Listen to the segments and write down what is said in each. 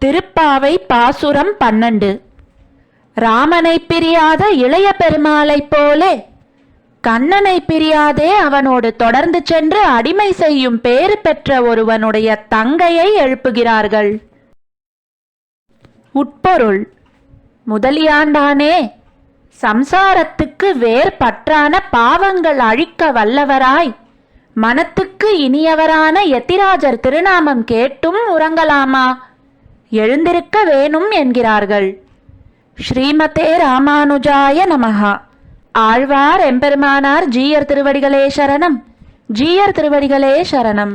திருப்பாவை பாசுரம் பன்னெண்டு. ராமனை பிரியாத இளைய பெருமாளைப் போலே கண்ணனை பிரியாதே அவனோடு தொடர்ந்து சென்று அடிமை செய்யும் பேறு பெற்ற ஒருவனுடைய தங்கையை எழுப்புகிறார்கள். உட்பொருள் முதலியாண்டானே சம்சாரத்துக்கு வேர் பற்றான பாவங்கள் அழிக்க வல்லவராய் மனத்துக்கு இனியவரான எத்திராஜர் திருநாமம் கேட்டும் உறங்கலாமா? எழுந்திருக்க வேணும் என்கிறார்கள். ஸ்ரீமதே ராமானுஜாய நமஹா. ஆழ்வார் எம்பெருமானார் ஜீயர் திருவடிகளே சரணம். ஜீயர் திருவடிகளே சரணம்.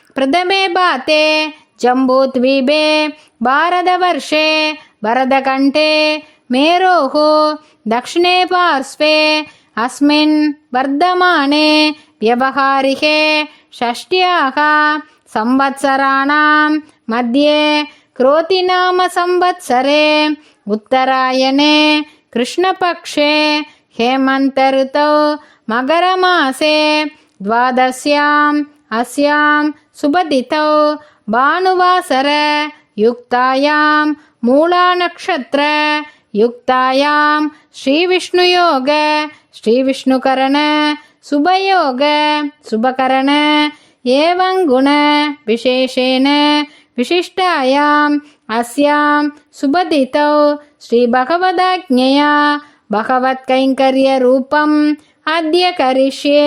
प्रथमे बाते जम्बूद्वीपे भारतवर्षे भरतकण्ठे मेरोः दक्षिणे पार्श्वे अस्मिन् वर्धमाने व्यवहारिके षष्ट्याः संवत्सराणां मध्ये क्रोतिनामसंवत्सरे उत्तरायणे कृष्णपक्षे हेमन्तऋतौ मकरमासे द्वादश्याम् अस्यां सुबदितौ भानुवासर युक्तायां मूलानक्षत्र युक्तायां श्रीविष्णुयोग श्रीविष्णुकरण शुभयोग शुभकरण एवं गुण विशेषेण विशिष्टायाम् अस्यां सुबदितौ श्रीभगवदाज्ञया भगवत्कैङ्कर्यरूपम् अद्य करिष्ये